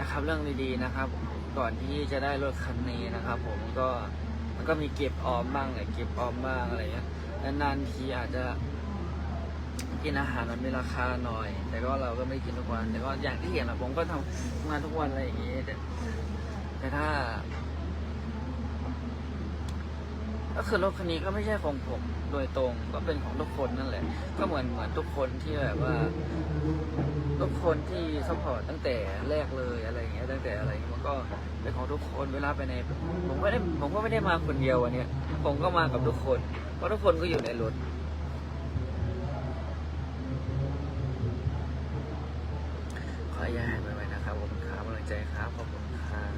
นะครับเรื่องดีๆนะครับ ก่อนที่จะได้รถคันนี้นะครับ ผมก็มันก็มีเก็บออมบ้างแหละเก็บออมบ้างอะไรเงี้ยนานๆทีอาจจะกินอาหารมันมีราคาหน่อย แต่ก็เราก็ไม่กินทุกวัน แต่ก็อย่างที่เห็นอะผมก็ทำงานทุกวันอะไรอย่างงี้ยแต่ถ้า ก็คือรถคันนี้ก็ไม่ใช่ของผมโดยตรงก็เป็นของทุกคนนั่นแหละ ก็เหมือนเหมือนทุกคนที่แบบว่าทุกคนที่ซัพพอร์ตตั้งแต่แรกเลยอะไรอย่างเงี้ยตั้งแต่อะไรอย่างเงี้ยมันก็เป็นของทุกคนเวลาไปในผมไม่ได้ผมก็ไม่ได้มาคนเดียววันเนี้ยผมก็มากับทุกคน เพราะทุกคนก็อยู่ในรถขอให้ยายหายไปๆนะครับขอบคุณครับกำลังใจครับขอบคุณครับ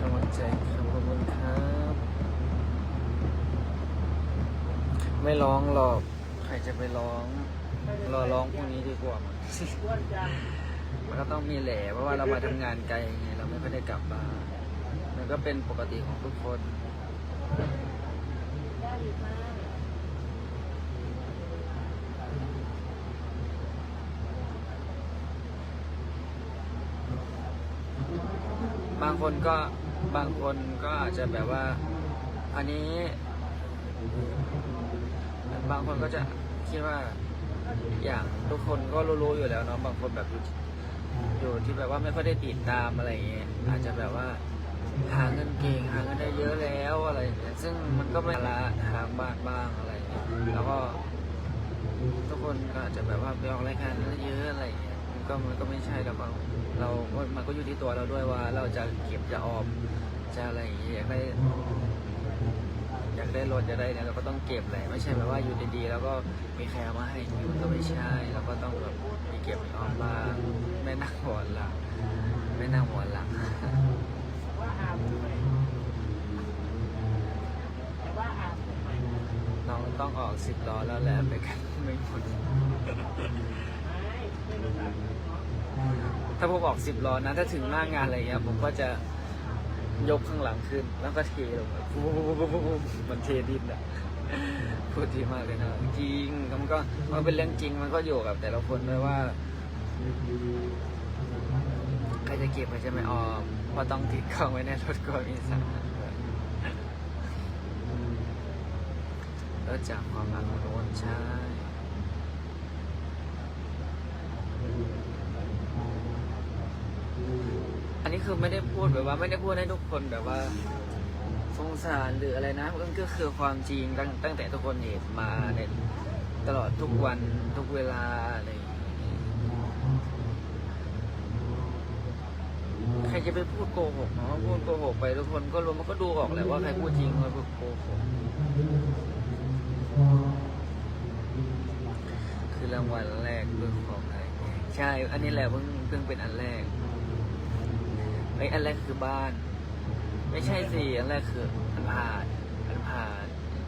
กำลังใจครับขอบคุณครับ ไม่ร้องหรอก ใครจะไปร้อง รอร้องพรุ่งนี้ดีกว่ามั้งมันก็ต้องมีแหละเพราะว่าเรามาทำงานไกลไงเราไม่ค่อยได้กลับบ้านมันก็เป็นปกติของทุกคนบางคนก็บางคนก็อาจจะแบบว่า อันนี้ บางคนก็จะคิดว่าอย่างทุกคนก็รู้ๆอยู่แล้วเนาะบางคนแบบอยู่ที่อยู่ที่แบบว่าไม่ค่อยได้ติดตามอะไรอย่างเงี้ยอาจจะแบบว่าหาเงินเก่งหาเงินได้เยอะแล้วอะไรอย่างเงี้ยซึ่งมันก็ไม่ละทาบ้านบ้างอะไรอย่างเงี้ยแล้วก็ทุกคนก็อาจจะแบบว่าไปออกรายการเยอะอะไรอย่างเงี้ยมันก็มันก็ไม่ใช่แล้วบาเรา มันก็อยู่ที่ตัวเราด้วยว่าเราจะเก็บจะออมจะอะไรอย่างเงี้ยอยากได้ากได้รถอยากได้เนี่ยเราก็ต้องเก็บแหละไม่ใช่แบบว่าอยู่ดีๆแล้วก็มีใครเอามาให้มันก็ไม่ใช่เราก็ต้องแบบมีเก็บออมบ้างไม่นั่งหัวหลังไม่นั่งหัวหลังว่าต้องต้องออกสิบล้อแล้วแหละไปกันไม่หมดถ้าผมออกสิบล้อนะถ้าถึงหน้างานอะไรเงี้ยผมก็จะ ยกข้างหลังขึ้น แล้วก็เทลงไปปุ๊บปุ๊บปุ๊บปุ๊บมันเทดินอะพูดดีมากเลยนะจริงมันก็มันเป็นเรื่องจริงมันก็อยู่กับแต่ละคนด้วยว่า ใครจะเก็บใครจะไม่ออมเพราะต้องติดกล้องไว้ในรถก็มีสารเลิกจากความรักของโน้นใช่ อั นนี้คือไม่ได้พูดแบบว่า ไม่ได้พูดให้ทุกคนแบบว่าสงสารหรืออะไรนะมันก็คือความจริงตั้งตั้งแต่ทุกคนเห็นมาในตลอดทุกวันทุกเวลาอะไรใครจะไปพูดโกหกเนาะพูดโกหกไปทุกคนก็รู้มันก็ดูออกแหละว่าใครพูดจริงใครพูดโกหกคือรางวัลแรกเรื่องของอะไรใช่ อันนี้แหละเพิ่งเพิ่งเป็นอันแรก ไอยอันแรกคือบ้าน ไม่ใช่สิอันแรกคืออันผ่านอันผ่าน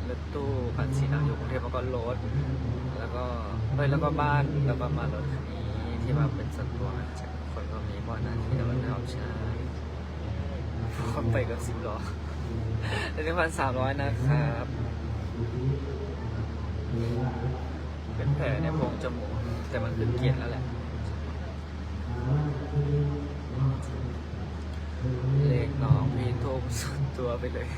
รถตู้ผ่านสีน้ำอยู่กรุงเทพแล้วก็รถแล้วก็เฮ้ยแล้วก็บ้านแล้วก็มารถคันนี้ที่มาเป็นส่วนตัวจากคนก็มีบ่อนั้นที่เราทำใช้คนไปกับสิบล้อแต่ที่พันสามร้อยนะครับ เป็นแผลในโพรงจมูกแต่มันคือเกลียดแล้วแหละ ตัวไปเลย